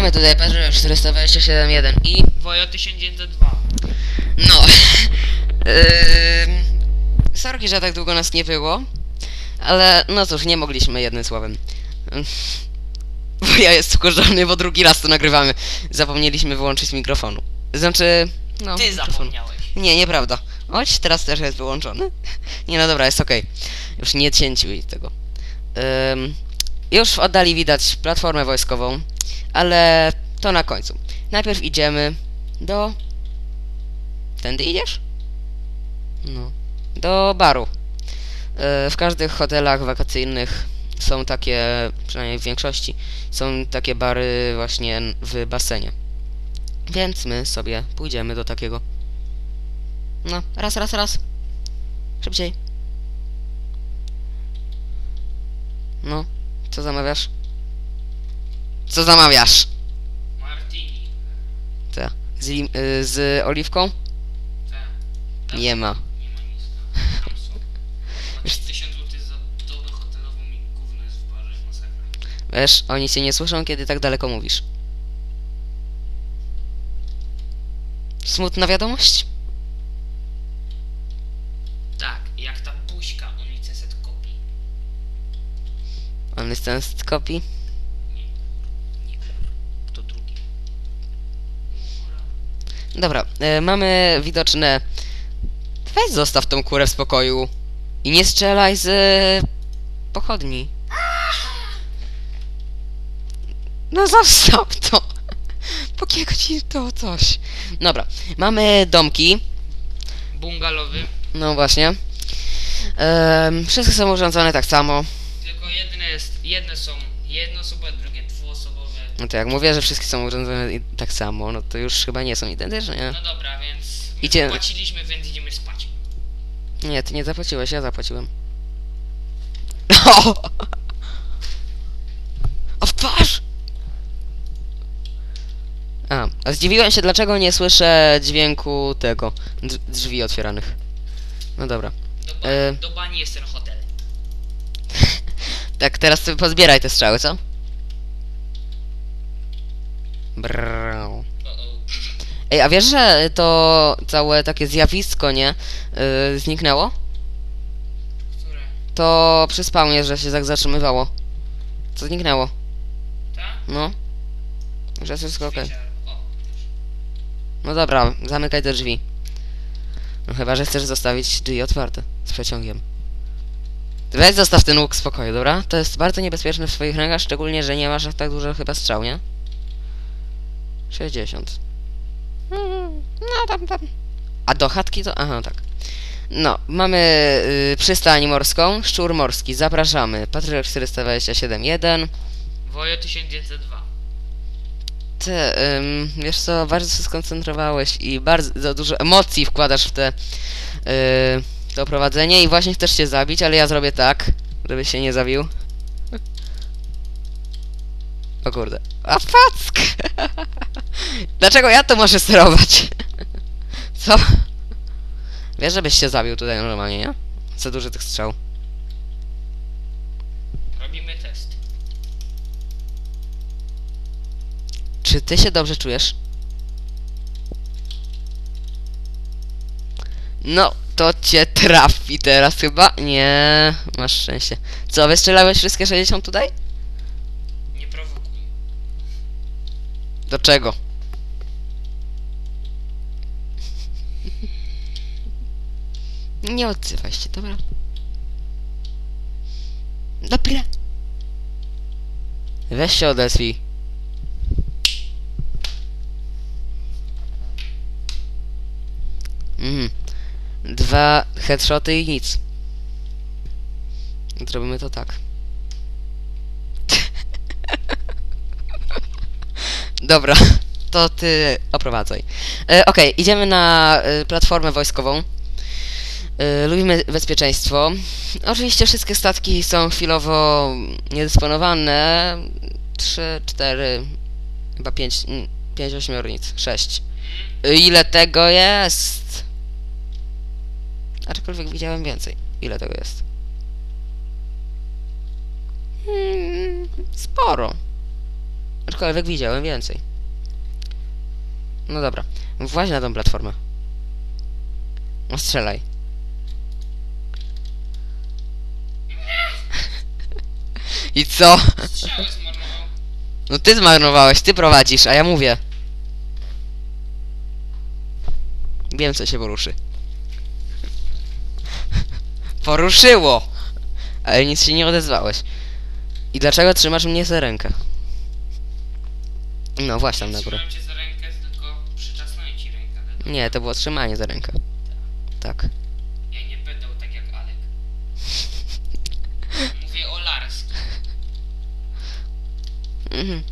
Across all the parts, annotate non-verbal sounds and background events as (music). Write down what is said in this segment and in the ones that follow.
Witamy tutaj Patrol 427.1 i Wojo 1902. no. (laughs) Yy, sorki, że tak długo nas nie było, ale no cóż, nie mogliśmy jednym słowem. (laughs) Bo ja jest wkurzony, bo drugi raz to nagrywamy. Zapomnieliśmy wyłączyć mikrofonu. Znaczy, no. Ty mikrofonu. zapomniałeś. Nie, nieprawda. Chodź, teraz też jest wyłączony. (laughs) Nie, no dobra, jest okej. Już nie cięciuj tego. Ym, już w oddali widać platformę wojskową, ale to na końcu. Najpierw idziemy do... Tędy idziesz? No. Do baru. Yy, w każdych hotelach wakacyjnych są takie, przynajmniej w większości, są takie bary właśnie w basenie. Więc my sobie pójdziemy do takiego. No, raz, raz, raz. Szybciej. No, co zamawiasz? Co zamawiasz? Martini. Co? Z, lim- y, z oliwką? Tak. Nie ma. Nie ma nic. Tam są. Masz 1000 zł za dobę hotelową i gówno jest w barze. Masakra. Wiesz, oni cię nie słyszą, kiedy tak daleko mówisz. Smutna wiadomość? On jest ten z kopii. Nie. Kto drugi? Dobra, e, mamy widoczne... Weź zostaw tą kurę w spokoju. I nie strzelaj z... e, pochodni. No zostaw to. Pokiego ci to coś. Dobra, mamy domki. Bungalowy. No właśnie. Ehm, wszystkie są urządzone tak samo. Jest, jedne są jednoosobowe, drugie dwuosobowe. No to jak mówię, że wszystkie są urządzone tak samo, no to już chyba nie są identyczne, nie? No dobra, więc my Idzie- płaciliśmy, więc idziemy spać. Nie, ty nie zapłaciłeś, ja zapłaciłem. O! O w twarz! A, a zdziwiłem się, dlaczego nie słyszę dźwięku tego, dr- drzwi otwieranych. No dobra. Do, ba- E. do bani jest ten hotel. Tak, teraz sobie pozbieraj te strzały, co? Brrr. Ej, a wiesz, że to całe takie zjawisko, nie? Yy, zniknęło? Które? To przy spawnie, że się tak zatrzymywało. Co zniknęło? Ta? No. Że jest wszystko okej. No dobra, zamykaj te drzwi. No chyba, że chcesz zostawić drzwi otwarte z przeciągiem. Weź zostaw ten łuk w spokoju, dobra? To jest bardzo niebezpieczne w swoich rękach, szczególnie, że nie masz aż tak dużo chyba strzał, nie? 60. Mm, No tam, tam. A do chatki to... Aha, tak. No, mamy y, przystań morską, szczur morski, zapraszamy. Patriot 427.1. Wojo 1902. Ty, ym, wiesz co, bardzo się skoncentrowałeś i bardzo dużo emocji wkładasz w te yy, to prowadzenie i właśnie chcesz się zabić, ale ja zrobię tak, żebyś się nie zabił. O kurde. A pack! (laughs) Dlaczego ja to muszę sterować? (laughs) Co? Wiesz, żebyś się zabił tutaj normalnie, nie? Co duży tych strzał. Robimy test. Czy ty się dobrze czujesz? No, to cię trafi teraz chyba. Nie, masz szczęście. Co, wystrzelałeś wszystkie 60 tutaj? Nie prowokuj. Do czego? Nie odzywaj się, dobra? Dobra. Weź się odezwij. Mhm. Dwa headshoty i nic. Zrobimy to tak. (laughs) Dobra, to ty oprowadzaj. E, Okej, idziemy na e, platformę wojskową. E, lubimy bezpieczeństwo. Oczywiście wszystkie statki są chwilowo niedysponowane. Trzy, cztery, chyba pięć, mm, pięć ośmiornic, sześć. E, Ile tego jest? Aczkolwiek widziałem więcej. Ile tego jest? Hmm, sporo. Aczkolwiek widziałem więcej. No dobra. Właź na tą platformę. No strzelaj. (laughs) I co? No ty zmarnowałeś, ty prowadzisz, a ja mówię. Wiem co się poruszy. Poruszyło! Ale nic się nie odezwałeś. I dlaczego trzymasz mnie za rękę? No właśnie tam na górę. Trzymałem cię za rękę, tylko przyczasnąłem ci rękę. dlatego Nie, to było trzymanie za rękę. Tak. Ja nie będę tak jak Alek. (laughs) Mówię o Lars. Mhm.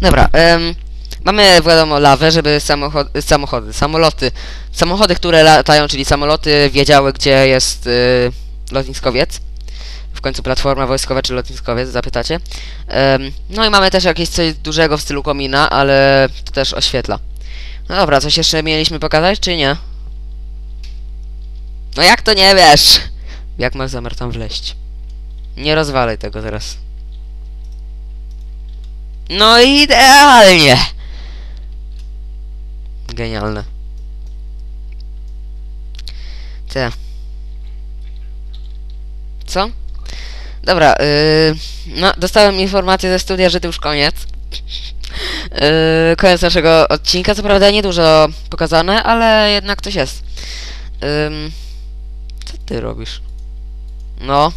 Dobra, em, mamy wiadomo lawę, żeby samochody, samoloty, samochody, które latają, czyli samoloty wiedziały, gdzie jest y, lotniskowiec. W końcu platforma wojskowa czy lotniskowiec, zapytacie. Em, no i mamy też jakieś coś dużego w stylu komina, ale to też oświetla. No dobra, coś jeszcze mieliśmy pokazać, czy nie? No jak to nie wiesz? Jak masz zamiar tam wleść? Nie rozwalaj tego teraz. No idealnie! Genialne. Te. Co? Dobra, yy, no dostałem informację ze studia, że to już koniec. Yy, koniec naszego odcinka, co prawda niedużo pokazane, ale jednak coś jest. Ym, co ty robisz? No.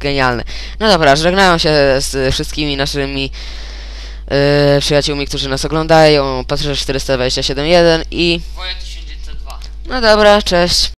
Genialne. No dobra, żegnają się z wszystkimi naszymi yy, przyjaciółmi, którzy nas oglądają. Patrzę 427.1 i... Woja 1902. No dobra, cześć.